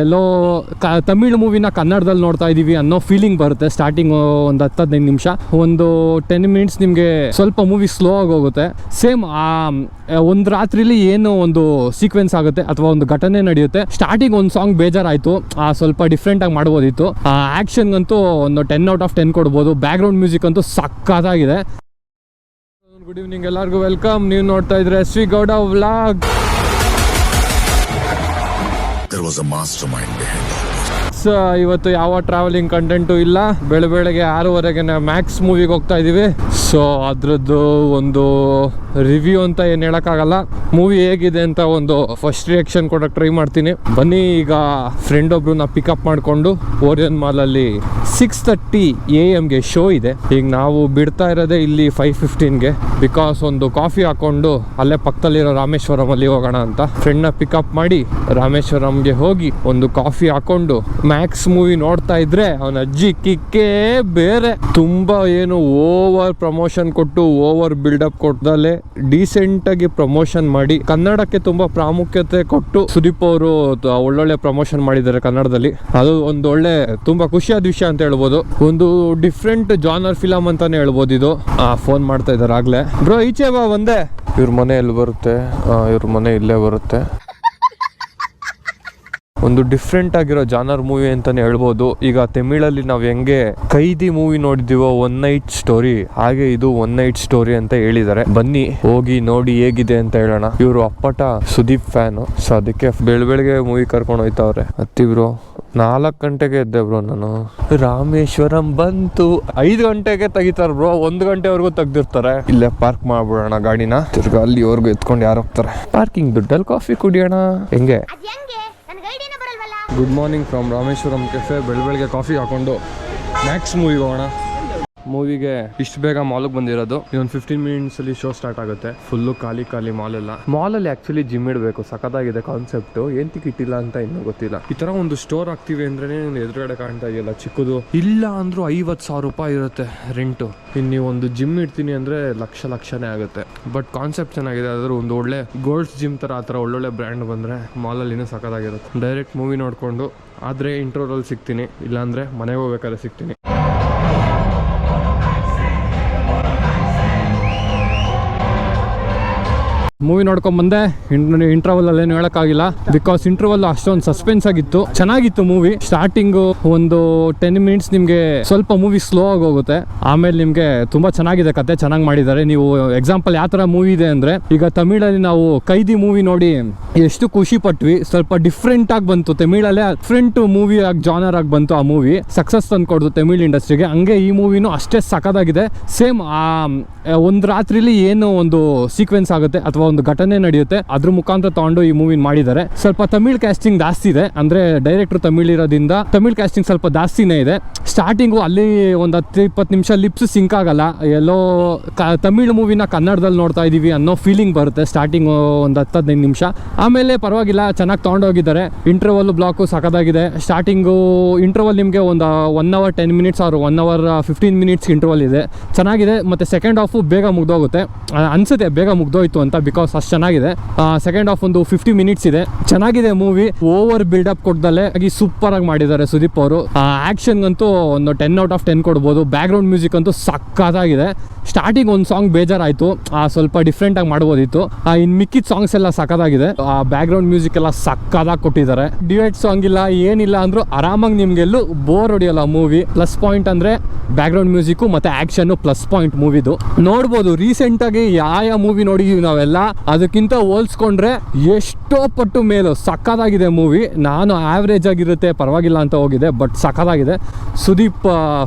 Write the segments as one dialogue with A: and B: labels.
A: ಎಲ್ಲೋ ಕ ತಮಿಳ್ ಮೂವಿನ ಕನ್ನಡದಲ್ಲಿ ನೋಡ್ತಾ ಇದ್ದೀವಿ ಅನ್ನೋ ಫೀಲಿಂಗ್ ಬರುತ್ತೆ ಸ್ಟಾರ್ಟಿಂಗ್ ಒಂದು ಹತ್ತು ಹದಿನೈದು ನಿಮಿಷ. ಒಂದು ಟೆನ್ ಮಿನಿಟ್ಸ್ ನಿಮಗೆ ಸ್ವಲ್ಪ ಮೂವಿ ಸ್ಲೋ ಆಗಿ ಹೋಗುತ್ತೆ. ಸೇಮ್ ಆ, ಒಂದು ರಾತ್ರಿಲಿ ಏನು ಒಂದು ಸೀಕ್ವೆನ್ಸ್ ಆಗುತ್ತೆ ಅಥವಾ ಒಂದು ಘಟನೆ ನಡೆಯುತ್ತೆ. ಸ್ಟಾರ್ಟಿಂಗ್ ಒಂದು ಸಾಂಗ್ ಬೇಜಾರಾಯಿತು. ಆ, ಸ್ವಲ್ಪ ಡಿಫ್ರೆಂಟ್ ಆಗಿ ಮಾಡ್ಬೋದಿತ್ತು. ಆ ಆ್ಯಕ್ಷನ್ಗಂತೂ ಒಂದು ಟೆನ್ ಔಟ್ ಆಫ್ ಟೆನ್ ಕೊಡ್ಬೋದು. ಬ್ಯಾಕ್ಗ್ರೌಂಡ್ ಮ್ಯೂಸಿಕ್ ಅಂತೂ ಸಕ್ಕತ್ತಾಗಿದೆ ಗುಡ್ ಈವ್ನಿಂಗ್ ಎಲ್ಲರಿಗೂ ವೆಲ್ಕಮ್ ನೀವು ನೋಡ್ತಾ ಇದ್ರೆ V Gowda vlog
B: was a mastermind behind all this.
A: So ಇವತ್ತು ಯಾವ ಟ್ರಾವೆಲಿಂಗ್ ಕಂಟೆಂಟು ಇಲ್ಲ. ಬೆಳ ಬೆಳಗ್ಗೆ ಆರೂವರೆಗೆ ಮ್ಯಾಕ್ಸ್ ಮೂವಿಗೆ ಹೋಗ್ತಾ ಇದ್ದೀವಿ ಸೊ ಅದರದ್ದು ಒಂದು ರಿವ್ಯೂ ಅಂತ ಏನು ಹೇಳೋಕ್ಕಾಗಲ್ಲ. ಮೂವಿ ಹೇಗಿದೆ ಅಂತ ಒಂದು ಫಸ್ಟ್ ರಿಯಾಕ್ಷನ್ ಕೊಡೋಕೆ ಟ್ರೈ ಮಾಡ್ತೀನಿ. ಬನ್ನಿ, ಈಗ ಫ್ರೆಂಡ್ ಒಬ್ರನ್ನ ಪಿಕಪ್ ಮಾಡಿಕೊಂಡು ಓರಿಯನ್ ಮಾಲಲ್ಲಿ ಸಿಕ್ಸ್ ತರ್ಟಿ ಎ ಎಮ್ಗೆ ಶೋ ಇದೆ. ಈಗ ನಾವು ಬಿಡ್ತಾ ಇರೋದೇ ಇಲ್ಲಿ ಫೈವ್ ಫಿಫ್ಟೀನ್ಗೆ ಬಿಕಾಸ್ ಒಂದು ಕಾಫಿ ಹಾಕೊಂಡು ಅಲ್ಲೇ ಪಕ್ಕದಲ್ಲಿರೋ ರಾಮೇಶ್ವರಮಲ್ಲಿ ಹೋಗೋಣ ಅಂತ. ಫ್ರೆಂಡ್ನ ಪಿಕಪ್ ಮಾಡಿ ರಾಮೇಶ್ವರಂಗೆ ಹೋಗಿ ಒಂದು ಕಾಫಿ ಹಾಕೊಂಡು ಮ್ಯಾಕ್ಸ್ ಮೂವಿ ನೋಡ್ತಾ ಇದ್ರೆ ಅವನ ಅಜ್ಜಿ ಕಿಕ್ಕೇ ಬೇರೆ. ತುಂಬಾ ಏನು ಓವರ್ ಪ್ರಮೋಷನ್ ಕೊಟ್ಟು ಓವರ್ ಬಿಲ್ಡಪ್ ಕೊಟ್ಟದಲ್ಲೇ ಡೀಸೆಂಟ್ ಆಗಿ ಪ್ರಮೋಷನ್ ಮಾಡಿ. ಕನ್ನಡಕ್ಕೆ ತುಂಬಾ ಪ್ರಾಮುಖ್ಯತೆ ಕೊಟ್ಟು ಸುದೀಪ್ ಅವರು ಒಳ್ಳೊಳ್ಳೆ ಪ್ರಮೋಷನ್ ಮಾಡಿದ್ದಾರೆ ಕನ್ನಡದಲ್ಲಿ. ಅದು ಒಂದು ಒಳ್ಳೆ, ತುಂಬಾ ಖುಷಿಯಾದ ವಿಷಯ ಅಂತ ಹೇಳ್ಬೋದು. ಒಂದು ಡಿಫ್ರೆಂಟ್ ಜಾನರ್ ಫಿಲಮ್ ಅಂತಾನೆ ಹೇಳ್ಬೋದು ಇದು. ಫೋನ್ ಮಾಡ್ತಾ ಇದ್ದಾರೆ ಆಗ್ಲೇ. ಬ್ರೋ ಈಚೆ ಬಾ, ಒಂದೇ. ಇವ್ರ ಮನೆ ಎಲ್ಲಿ ಬರುತ್ತೆ? ಇವ್ರ ಮನೆ ಇಲ್ಲೇ ಬರುತ್ತೆ. ಒಂದು ಡಿಫ್ರೆಂಟ್ ಆಗಿರೋ ಜಾನರ್ ಮೂವಿ ಅಂತಾನೆ ಹೇಳ್ಬೋದು. ಈಗ ತಮಿಳಲ್ಲಿ ನಾವು ಹೆಂಗೆ ಕೈದಿ ಮೂವಿ ನೋಡಿದೀವೋ ಒನ್ ನೈಟ್ ಸ್ಟೋರಿ ಹಾಗೆ ಇದು ಒನ್ ನೈಟ್ ಸ್ಟೋರಿ ಅಂತ ಹೇಳಿದ್ದಾರೆ. ಬನ್ನಿ, ಹೋಗಿ ನೋಡಿ ಹೇಗಿದೆ ಅಂತ ಹೇಳೋಣ. ಇವರು ಅಪ್ಪಟ ಸುದೀಪ್ ಫ್ಯಾನ್ ಸೊ ಅದಕ್ಕೆ ಬೆಳ್ ಬೆಳಗ್ಗೆ ಮೂವಿ ಕರ್ಕೊಂಡು ಹೋಯ್ತವ್ರೆ. ಹತ್ತಿಬ್ರು ನಾಲ್ಕು ಗಂಟೆಗೆ ಎದ್ದೆ ಬ್ರೋ ನಾನು. ರಾಮೇಶ್ವರಂ ಬಂತು. ಐದು ಗಂಟೆಗೆ ತೆಗಿತಾರ ಬ್ರೋ ಒಂದು ಗಂಟೆವರೆಗೂ ತೆಗ್ದಿರ್ತಾರೆ. ಇಲ್ಲೇ ಪಾರ್ಕ್ ಮಾಡ್ಬಿಡೋಣ ಗಾಡಿನ. ತಿರ್ಗಾ ಅಲ್ಲಿವರೆಗೂ ಎತ್ಕೊಂಡು ಯಾರು ಹೋಗ್ತಾರೆ? ಪಾರ್ಕಿಂಗ್ ದುಡ್ಡಲ್ಲಿ ಕಾಫಿ ಕುಡಿಯೋಣ. ಹೆಂಗೆ? Good morning from Rameshwaram cafe ಬೆಳ ಬೆಳಗ್ಗೆ ಕಾಫಿ ಹಾಕೊಂಡು ಮ್ಯಾಕ್ಸ್ ಮೂವಿಗೆ ಹೋಗೋಣ. ಮೂವಿಗೆ ಇಷ್ಟು ಬೇಗ ಮಾಲ್ಗೆ ಬಂದಿರೋದು. ಇನ್ನೊಂದು ಫಿಫ್ಟೀನ್ ಮಿನಿಟ್ಸ್ ಅಲ್ಲಿ ಶೋ ಸ್ಟಾರ್ಟ್ ಆಗುತ್ತೆ. ಫುಲ್ಲು ಖಾಲಿ ಖಾಲಿ ಮಾಲ್ ಎಲ್ಲ. ಅಲ್ಲಿ ಆಕ್ಚುಲಿ ಜಿಮ್ ಇಡಬೇಕು. ಸಖತ್ತಾಗಿದೆ ಕಾನ್ಸೆಪ್ಟ್ ಏನ್ ಇಟ್ಟಿಲ್ಲ ಅಂತ ಇನ್ನೂ ಗೊತ್ತಿಲ್ಲ. ಈ ತರ ಒಂದು ಸ್ಟೋರ್ ಆಗ್ತೀವಿ ಅಂದ್ರೆ ಎದುರುಗಡೆ ಕಾಣ್ತಾ ಇದೆಯಲ್ಲ, ಚಿಕ್ಕದು. ಇಲ್ಲ ಅಂದ್ರೂ ಐವತ್ತು ಸಾವಿರ ರೂಪಾಯಿ ಇರುತ್ತೆ ರೆಂಟು ಇನ್ನು ನೀವು ಒಂದು ಜಿಮ್ ಇಡ್ತೀನಿ ಅಂದ್ರೆ ಲಕ್ಷ ಲಕ್ಷನೇ ಆಗುತ್ತೆ. ಬಟ್ ಕಾನ್ಸೆಪ್ಟ್ ಚೆನ್ನಾಗಿದೆ. ಅದ್ರ ಒಂದು ಒಳ್ಳೆ ಗೋಲ್ಡ್ಸ್ ಜಿಮ್ ತರ, ಆ ಥರ ಒಳ್ಳೊಳ್ಳೆ ಬ್ರ್ಯಾಂಡ್ ಬಂದ್ರೆ ಮಾಲಲ್ಲಿ ಇನ್ನೂ ಸಖತ್ತಾಗಿರುತ್ತೆ. ಡೈರೆಕ್ಟ್ ಮೂವಿ ನೋಡ್ಕೊಂಡು ಆದ್ರೆ ಇಂಟ್ರೋರಲ್ಲಿ ಸಿಗ್ತೀನಿ. ಇಲ್ಲಾಂದ್ರೆ ಮನೆಗೆ ಹೋಗ್ಬೇಕಾದ್ರೆ ಸಿಗ್ತೀನಿ. ಮೂವಿ ನೋಡ್ಕೊಂಡ್ ಬಂದೆ. ಇಂಟರ್ವಲ್ ಅಲ್ಲಿ ಏನು ಹೇಳಕ್ಕಾಗಿಲ್ಲ. ಬಿಕಾಸ್ ಇಂಟರ್ವಲ್ ಅಷ್ಟೊಂದು ಸಸ್ಪೆನ್ಸ್ ಆಗಿತ್ತು. ಚೆನ್ನಾಗಿತ್ತು ಮೂವಿ ಸ್ಟಾರ್ಟಿಂಗ್ ಒಂದು ಟೆನ್ ಮಿನಿಟ್ಸ್ ನಿಮ್ಗೆ ಸ್ವಲ್ಪ ಮೂವಿ ಸ್ಲೋ ಆಗಿ ಹೋಗುತ್ತೆ. ಆಮೇಲೆ ನಿಮ್ಗೆ ತುಂಬಾ ಚೆನ್ನಾಗಿದೆ ಕತೆ, ಚೆನ್ನಾಗಿ ಮಾಡಿದ್ದಾರೆ. ನೀವು ಎಕ್ಸಾಂಪಲ್ ಯಾವ ತರ ಮೂವಿ ಇದೆ ಅಂದ್ರೆ, ಈಗ ತಮಿಳಲ್ಲಿ ನಾವು ಕೈದಿ ಮೂವಿ ನೋಡಿ ಎಷ್ಟು ಖುಷಿ ಪಟ್ವಿ. ಸ್ವಲ್ಪ ಡಿಫ್ರೆಂಟ್ ಆಗಿ ಬಂತು. ತಮಿಳಲ್ಲೇ ಡಿಫ್ರೆಂಟ್ ಮೂವಿ ಆಗಿ ಜಾನರ್ ಆಗಿ ಬಂತು ಆ ಮೂವಿ ಸಕ್ಸಸ್ ತಂದ್ಕೊಡ್ದು ತಮಿಳ್ ಇಂಡಸ್ಟ್ರಿಗೆ. ಹಂಗೆ ಈ ಮೂವಿನೂ ಅಷ್ಟೇ ಸಖದಾಗಿದೆ ಸೇಮ್ ಆ ಒಂದು ರಾತ್ರಿಲಿ ಏನು ಒಂದು ಸೀಕ್ವೆನ್ಸ್ ಆಗುತ್ತೆ. ಅಥವಾ ಒಂದು ಘಟನೆ ನಡೆಯುತ್ತೆ. ಅದ್ರ ಮುಖಾಂತರ ತಗೊಂಡು ಈ ಮೂವಿನ ಮಾಡಿದ್ದಾರೆ. ಸ್ವಲ್ಪ ತಮಿಳ್ ಕ್ಯಾಸ್ಟಿಂಗ್ ಜಾಸ್ತಿ ಇದೆ. ಅಂದ್ರೆ ಡೈರೆಕ್ಟರ್ ತಮಿಳ್ ಇರೋದ್ರಿಂದ ತಮಿಳ್ ಕ್ಯಾಸ್ಟಿಂಗ್ ಸ್ವಲ್ಪ ಜಾಸ್ತಿನೇ ಇದೆ. ಸ್ಟಾರ್ಟಿಂಗು ಅಲ್ಲಿ ಒಂದು ಹತ್ತು ಇಪ್ಪತ್ತು ನಿಮಿಷ ಲಿಪ್ಸ್ ಸಿಂಕ್ ಆಗಲ್ಲ. ಎಲ್ಲೋ ತಮಿಳ್ ಮೂವಿನ ಕನ್ನಡದಲ್ಲಿ ನೋಡ್ತಾ ಇದೀವಿ ಅನ್ನೋ ಫೀಲಿಂಗ್ ಬರುತ್ತೆ ಸ್ಟಾರ್ಟಿಂಗ್ ಒಂದು ಹತ್ತು ಹದಿನೈದು ನಿಮಿಷ. ಆಮೇಲೆ ಪರವಾಗಿಲ್ಲ, ಚೆನ್ನಾಗಿ ತೊಗೊಂಡೋಗಿದ್ದಾರೆ ಇಂಟರ್ವಲ್ ಬ್ಲಾಕು ಸಕದಾಗಿದೆ ಸ್ಟಾರ್ಟಿಂಗು ಇಂಟರ್ವಲ್ ನಿಮಗೆ ಒಂದು ಒನ್ ಅವರ್ ಟೆನ್ ಮಿನಿಟ್ಸ್ ಆರು one hour fifteen minutes interval ಇದೆ. ಚೆನ್ನಾಗಿದೆ. ಮತ್ತು ಸೆಕೆಂಡ್ ಹಾಫು ಬೇಗ ಮುಗ್ದೋಗುತ್ತೆ. ಅನ್ಸುತ್ತೆ ಬೇಗ ಮುಗ್ದೋಯ್ತು ಅಂತ ಬಿಕಾಸ್ ಅಷ್ಟು ಚೆನ್ನಾಗಿದೆ. ಸೆಕೆಂಡ್ ಹಾಫ್ ಒಂದು ಫಿಫ್ಟಿ ಮಿನಿಟ್ಸ್ ಇದೆ. ಚೆನ್ನಾಗಿದೆ ಮೂವಿ ಓವರ್ ಬಿಲ್ಡಪ್ ಕೊಟ್ಟದಲ್ಲೇ ಆಗಿ ಸೂಪರ್ ಆಗಿ ಮಾಡಿದ್ದಾರೆ ಸುದೀಪ್ ಅವರು. ಆಕ್ಷನ್ ಅಂತೂ ಒಂದು ಟೆನ್ ಔಟ್ ಆಫ್ ಟೆನ್ ಕೊಡ್ಬೋದು. ಬ್ಯಾಕ್ಗ್ರೌಂಡ್ ಮ್ಯೂಸಿಕ್ ಅಂತೂ ಸಕ್ಕತ್ತಾಗಿದೆ ಸ್ಟಾರ್ಟಿಂಗ್ ಒಂದು ಸಾಂಗ್ ಬೇಜಾರಾಯಿತು. ಸ್ವಲ್ಪ ಡಿಫ್ರೆಂಟ್ ಆಗಿ ಮಾಡ್ಬೋದಿತ್ತು. ಇನ್ ಮಿಕ್ಕಿದ ಸಾಂಗ್ಸ್ ಎಲ್ಲ ಸಕ್ಕತ್ತಾಗಿದೆ ಆ ಬ್ಯಾಕ್ಗ್ರೌಂಡ್ ಮ್ಯೂಸಿಕ್ ಎಲ್ಲ ಸಕ್ಕತ್ತಾಗಿ ಕೊಟ್ಟಿದ್ದಾರೆ. ಡಿವೈಟ್ ಸಾಂಗ್ ಇಲ್ಲ, ಏನಿಲ್ಲ ಅಂದ್ರೂ ಆರಾಮಾಗಿ ನಿಮ್ಗೆಲ್ಲೂ ಬೋರ್ ಹೊಡಿಯಲ್ಲ ಮೂವಿ ಪ್ಲಸ್ ಪಾಯಿಂಟ್ ಅಂದ್ರೆ ಬ್ಯಾಕ್ಗ್ರೌಂಡ್ ಮ್ಯೂಸಿಕ್ ಮತ್ತೆ ಆಕ್ಷನ್ ಪ್ಲಸ್ ಪಾಯಿಂಟ್ ಮೂವಿದು ನೋಡ್ಬೋದು ರೀಸೆಂಟ್ ಆಗಿ ಯಾವ ಮೂವಿ ನೋಡಿದೀವಿ ನಾವೆಲ್ಲ. ಅದಕ್ಕಿಂತ ಹೋಲ್ಸ್ಕೊಂಡ್ರೆ ಎಷ್ಟೋ ಪಟ್ಟು ಮೇಲು. ಸಕ್ಕತ್ತಾಗಿದೆ ಮೂವಿ. ನಾನು ಆವ್ರೇಜ್ ಆಗಿರುತ್ತೆ, ಪರವಾಗಿಲ್ಲ ಅಂತ ಹೋಗಿದೆ ಬಟ್ ಸಕ್ಕತ್ತಾಗಿದೆ ಸುದೀಪ್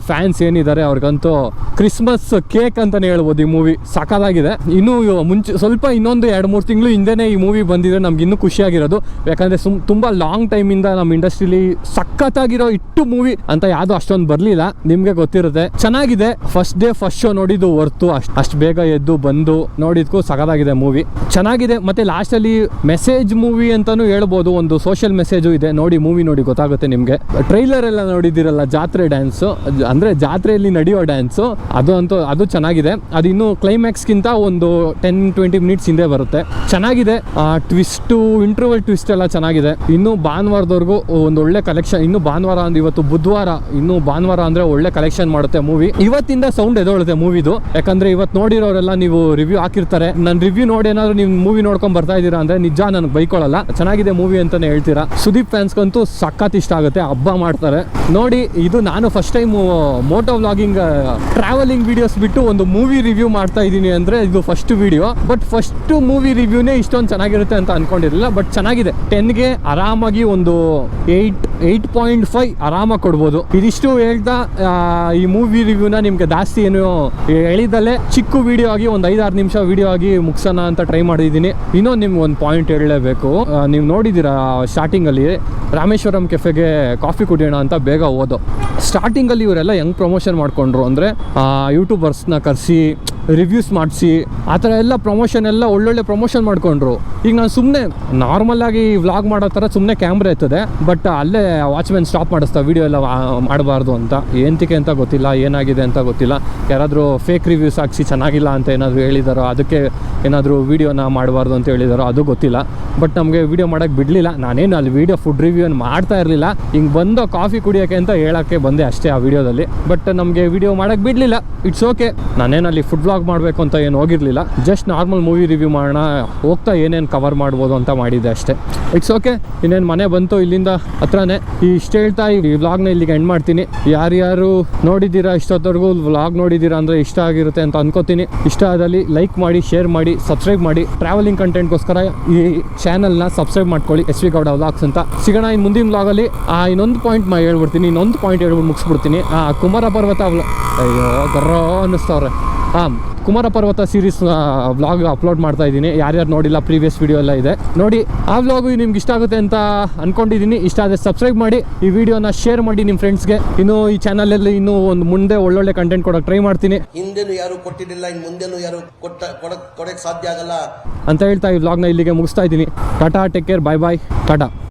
A: ಫ್ಯಾನ್ಸ್ ಏನಿದ್ದಾರೆ ಅವ್ರಿಗಂತೂ ಕ್ರಿಸ್ಮಸ್ ಕೇಕ್ ಅಂತಾನೆ ಹೇಳ್ಬೋದು ಈ ಮೂವಿ. ಸಕ್ಕತ್ತಾಗಿದೆ ಇನ್ನೂ ಮುಂಚೆ, ಸ್ವಲ್ಪ ಇನ್ನೊಂದು ಎರಡು, ಮೂರು ತಿಂಗಳು ಹಿಂದೆನೇ ಈ ಮೂವಿ ಬಂದಿದ್ರೆ ನಮ್ಗೆ ಇನ್ನೂ ಖುಷಿಯಾಗಿರೋದು. ಯಾಕಂದ್ರೆ ಸುಮ್, ತುಂಬ ಲಾಂಗ್ ಟೈಮಿಂದ ನಮ್ಮ ಇಂಡಸ್ಟ್ರಿಲಿ ಸಕ್ಕತ್ತಾಗಿರೋ ಇಟ್ಟು ಮೂವಿ ಅಂತ ಯಾವುದು ಅಷ್ಟೊಂದು ಬರಲಿಲ್ಲ. ನಿಮಗೆ ಗೊತ್ತಿರುತ್ತೆ. ಚೆನ್ನಾಗಿದೆ. ಫಸ್ಟ್ ಡೇ ಫಸ್ಟ್ ಶೋ ನೋಡಿದ್ದು ಹೊರ್ತು ಅಷ್ಟು ಅಷ್ಟು ಬೇಗ ಎದ್ದು ಬಂದು ನೋಡಿದ್ಕೂ ಸಕದಾಗಿದೆ ಮೂವಿ. ಚೆನ್ನಾಗಿದೆ. ಮತ್ತೆ ಲಾಸ್ಟಲ್ಲಿ ಮೆಸೇಜ್ ಮೂವಿ ಅಂತಲೂ ಹೇಳ್ಬೋದು. ಒಂದು ಸೋಷಿಯಲ್ ಮೆಸೇಜು ಇದೆ. ನೋಡಿ, ಮೂವಿ ನೋಡಿ, ಗೊತ್ತಾಗುತ್ತೆ ನಿಮಗೆ. ಟ್ರೈಲರ್ ಎಲ್ಲ ನೋಡಿದ್ದೀರಲ್ಲ, ಜಾತ್ರೆ ಡ್ಯಾನ್ಸು ಅಂದರೆ ಜಾತ್ರೆಯಲ್ಲಿ ನಡೆಯೋ ಡ್ಯಾನ್ಸು ಅದು ಅಂತೂ, ಅದು ಚೆನ್ನಾಗಿದೆ. ಅದು ಇನ್ನೂ ಕ್ಲೈಮ್ಯಾಕ್ಸ್ಗಿಂತ ಒಂದು ಟೆನ್ ಟ್ವೆಂಟಿ ಮಿನಿಟ್ಸ್ ಹಿಂದೆ ಬರುತ್ತೆ. ಚೆನ್ನಾಗಿದೆ. ಟ್ವಿಸ್ಟು ಇಂಟರ್ವಲ್ ಟ್ವಿಸ್ಟ್ ಎಲ್ಲ ಚೆನ್ನಾಗಿದೆ. ಇನ್ನು ಭಾನುವಾರದವರೆಗೂ ಒಂದು ಒಳ್ಳೆ ಕಲೆಕ್ಷನ್ ಇನ್ನು ಭಾನುವಾರ ಅಂದ್ರೆ ಇವತ್ತು ಬುಧವಾರ. ಇನ್ನು ಭಾನುವಾರ ಅಂದ್ರೆ ಒಳ್ಳೆ ಕಲೆಕ್ಷನ್ ಮಾಡುತ್ತೆ ಮೂವಿ. ಇವತ್ತಿಂದ ಸೌಂಡ್ ಎದೊಳುತ್ತೆ ಮೂವಿದು. ಯಾಕಂದ್ರೆ ಇವತ್ತು ನೋಡಿರೋರೆಲ್ಲ ನೀವು ರಿವ್ಯೂ ಹಾಕಿರ್ತಾರೆ. ನನ್ನ ರಿವ್ಯೂ ನೋಡಿ ಏನಾದ್ರು ನೀವು ಮೂವಿ ನೋಡ್ಕೊಂಡ್ ಬರ್ತಾ ಇದೀರಾ ಅಂದ್ರೆ ನಿಜ ನನಗೆ ಬೈಕೊಳ್ಳಲ್ಲ. ಚೆನ್ನಾಗಿದೆ ಮೂವಿ ಅಂತಾನೆ ಹೇಳ್ತೀರಾ. ಸುದೀಪ್ ಫ್ಯಾನ್ಸ್ಗಂತೂ ಸಖತ್ ಇಷ್ಟ ಆಗುತ್ತೆ, ಹಬ್ಬ ಮಾಡ್ತಾರೆ. ನೋಡಿ, ಇದು ನಾನು first time moto vlogging travelling videos ಬಿಟ್ಟು ಒಂದು ಮೂವಿ ರಿವ್ಯೂ ಮಾಡ್ತಾ ಇದ್ದೀನಿ ಅಂದ್ರೆ ಇದು first video but first movie ರಿವ್ಯೂನೇ ಇಷ್ಟೊಂದು ಚೆನ್ನಾಗಿರುತ್ತೆ ಅಂತ ಅನ್ಕೊಂಡಿರಲಿಲ್ಲ ಬಟ್ ಚೆನ್ನಾಗಿದೆ. ಟೆನ್ಗೆ ಆರಾಮಾಗಿ ಒಂದು ಏಯ್ಟ್ ಏಯ್ಟ್ ಪಾಯಿಂಟ್ ಫೈವ್ ಆರಾಮಾಗಿ ಕೊಡ್ಬೋದು. ಇದಿಷ್ಟು ಹೇಳ್ತಾ ಈ ಮೂವಿ ರಿವ್ಯೂನ ನಿಮ್ಗೆ ಜಾಸ್ತಿ ಏನು ಹೇಳಿದಲ್ಲೇ ಚಿಕ್ಕ ವಿಡಿಯೋ ಆಗಿ ಒಂದು ಐದಾರು ನಿಮಿಷ ವಿಡಿಯೋ ಆಗಿ ಮುಗಿಸೋಣ ಅಂತ ಟ್ರೈ ಮಾಡಿದ್ದೀನಿ. ಇನ್ನೊಂದು ನಿಮ್ಗೆ ಒಂದು ಪಾಯಿಂಟ್ ಹೇಳಲೇಬೇಕು. ನೀವು ನೋಡಿದ್ದೀರಾ ಸ್ಟಾರ್ಟಿಂಗಲ್ಲಿ ರಾಮೇಶ್ವರಂ ಕೆಫೆಗೆ ಕಾಫಿ ಕುಡಿಯೋಣ ಅಂತ ಬೇಗ ಹೋದೋ. ಸ್ಟಾರ್ಟಿಂಗಲ್ಲಿ ಇವರೆಲ್ಲ ಹೆಂಗೆ ಪ್ರಮೋಷನ್ ಮಾಡಿಕೊಂಡ್ರು ಅಂದರೆ ಯೂಟ್ಯೂಬರ್ಸ್ನ ಕರೆಸಿ ರಿವ್ಯೂಸ್ ಮಾಡಿಸಿ, ಆ ಥರ ಎಲ್ಲ ಪ್ರಮೋಷನ್ ಎಲ್ಲ ಒಳ್ಳೊಳ್ಳೆ ಪ್ರಮೋಷನ್ ಮಾಡಿಕೊಂಡ್ರು. ಈಗ ನಾನು ಸುಮ್ಮನೆ ನಾರ್ಮಲಾಗಿ ವ್ಲಾಗ್ ಮಾಡೋ ಥರ ಸುಮ್ಮನೆ ಕ್ಯಾಮ್ರಾ ಇರ್ತದೆ ಬಟ್ ಅಲ್ಲೇ ವಾಚ್ಮೆನ್ ಸ್ಟಾಪ್ ಮಾಡಿಸ್ತಾ ವೀಡಿಯೋ ಎಲ್ಲ ಮಾಡಬಾರ್ದು ಅಂತ. ಏಂತಿಕೆ ಅಂತ ಗೊತ್ತಿಲ್ಲ, ಏನಾಗಿದೆ ಅಂತ ಗೊತ್ತಿಲ್ಲ. ಯಾರಾದರೂ ಫೇಕ್ ರಿವ್ಯೂಸ್ ಹಾಕ್ಸಿ ಚೆನ್ನಾಗಿಲ್ಲ ಅಂತ ಏನಾದರೂ ಹೇಳಿದಾರೋ, ಅದಕ್ಕೆ ಏನಾದರೂ ವೀಡಿಯೋನ ಮಾಡಬಾರ್ದು ಅಂತ ಹೇಳಿದಾರೋ, ಅದು ಗೊತ್ತಿಲ್ಲ. ಬಟ್ ನಮಗೆ ವೀಡಿಯೋ ಮಾಡೋಕ್ಕೆ ಬಿಡಲಿಲ್ಲ. ನಾನೇನು ಅಲ್ಲಿ ವೀಡಿಯೋ ಫುಡ್ ರಿವ್ಯೂ ಮಾಡ್ತಾ ಇರಲಿಲ್ಲ. ಹಿಂಗೆ ಬಂದು ಕಾಫಿ ಕುಡಿಯೋಕ್ಕೆ ಅಂತ ಹೇಳೋಕ್ಕೆ ಬಂದೆ ಅಷ್ಟೇ ಆ ವಿಡಿಯೋದಲ್ಲಿ ಬಟ್ ನಮಗೆ ವಿಡಿಯೋ ಮಾಡೋಕ್ಕೆ ಬಿಡಲಿಲ್ಲ. ಇಟ್ಸ್ ಓಕೆ ನಾನೇನು ಅಲ್ಲಿ ಫುಡ್ ಬ್ಲಾಗ್ ಮಾಡಬೇಕು ಅಂತ ಏನು ಹೋಗಿರಲಿಲ್ಲ. ಜಸ್ಟ್ ನಾರ್ಮಲ್ ಮೂವಿ ರಿವ್ಯೂ ಮಾಡೋಣ. ಹೋಗ್ತಾ ಏನೇನು ಕವರ್ ಮಾಡ್ಬೋದು ಅಂತ ಮಾಡಿದ್ದೆ ಅಷ್ಟೇ. ಇಟ್ಸ್ ಓಕೆ ಇನ್ನೇನು ಮನೆ ಬಂತು ಇಲ್ಲಿಂದ ಹತ್ರನೇ. ಈ ಇಷ್ಟು ಹೇಳ್ತಾ ಈ ವ್ಲಾಗ್ನ ಇಲ್ಲಿಗೆ ಎಂಡ್ ಮಾಡ್ತೀನಿ. ಯಾರ್ಯಾರು ನೋಡಿದ್ದೀರಾ ಇಷ್ಟೊತ್ತವರೆಗೂ ವ್ಲಾಗ್ ನೋಡಿದ್ದೀರಾ ಅಂದರೆ ಇಷ್ಟ ಆಗಿರುತ್ತೆ ಅಂತ ಅನ್ಕೋತೀನಿ. ಇಷ್ಟ ಆದಲ್ಲಿ ಲೈಕ್ ಮಾಡಿ ಶೇರ್ ಮಾಡಿ ಸಬ್ಸ್ಕ್ರೈಬ್ ಮಾಡಿ. ಟ್ರಾವೆಲಿಂಗ್ ಕಂಟೆಂಟ್ಗೋಸ್ಕರ ಈ ಚಾನಲ್ನ ಸಬ್ಸ್ಕ್ರೈಬ್ ಮಾಡ್ಕೊಳ್ಳಿ. ಎಸ್ ವಿ ಗೌಡ ವ್ಲಾಗ್ಸ್ ಅಂತ. ಸಿಗೋಣ ಇನ್ನು ಮುಂದಿನ ವ್ಲಾಗಲ್ಲಿ ಆ ಇನ್ನೊಂದು ಪಾಯಿಂಟ್ ಮಾ ಹೇಳ್ಬಿಡ್ತೀನಿ. ಇನ್ನೊಂದು ಪಾಯಿಂಟ್ ಹೇಳ್ಬಿಟ್ಟು ಮುಗಿಸ್ಬಿಡ್ತೀನಿ. ಆ ಕುಮಾರ ಪರ್ವತ ಅಯ್ಯೋ ಗರ್ರೋ ಅನ್ನಿಸ್ತವ್ರೆ. ಹಾಂ ಕುಮಾರ ಪರ್ವತ ಸೀರೀಸ್ ವ್ಲಾಗ್ ಅಪ್ಲೋಡ್ ಮಾಡ್ತಾ ಇದ್ದೀನಿ. ಯಾರ್ಯಾರು ನೋಡಿಲ್ಲ ಪ್ರೀವಿಯಸ್ ವಿಡಿಯೋ ಎಲ್ಲ ಇದೆ. ನೋಡಿ ಆ ವ್ಲಾಗು ನಿಮ್ಗೆ ಇಷ್ಟ ಆಗುತ್ತೆ ಅಂತ ಅನ್ಕೊಂಡಿದ್ದೀನಿ. ಇಷ್ಟ ಆದರೆ ಸಬ್ಸ್ಕ್ರೈಬ್ ಮಾಡಿ ಈ ವಿಡಿಯೋನ ಶೇರ್ ಮಾಡಿ ನಿಮ್ಮ ಫ್ರೆಂಡ್ಸ್ಗೆ ಇನ್ನು ಈ ಚಾನಲಲ್ಲಿ ಇನ್ನೂ ಒಂದು ಮುಂದೆ ಒಳ್ಳೊಳ್ಳೆ ಕಂಟೆಂಟ್ ಕೊಡೋಕೆ ಟ್ರೈ ಮಾಡ್ತೀನಿ.
C: ಹಿಂದೆನೂ ಯಾರು ಕೊಟ್ಟಿರಲಿಲ್ಲ ಇನ್ನು ಮುಂದೆನೂ ಯಾರು ಕೊಟ್ಟ ಕೊಡಕ್ಕೆ ಸಾಧ್ಯ ಆಗಲ್ಲ.
A: ಅಂತ ಹೇಳ್ತಾ ಈ ವ್ಲಾಗ್ನ ಇಲ್ಲಿಗೆ ಮುಗಿಸ್ತಾ ಇದ್ದೀನಿ. Tata take care bye bye tata.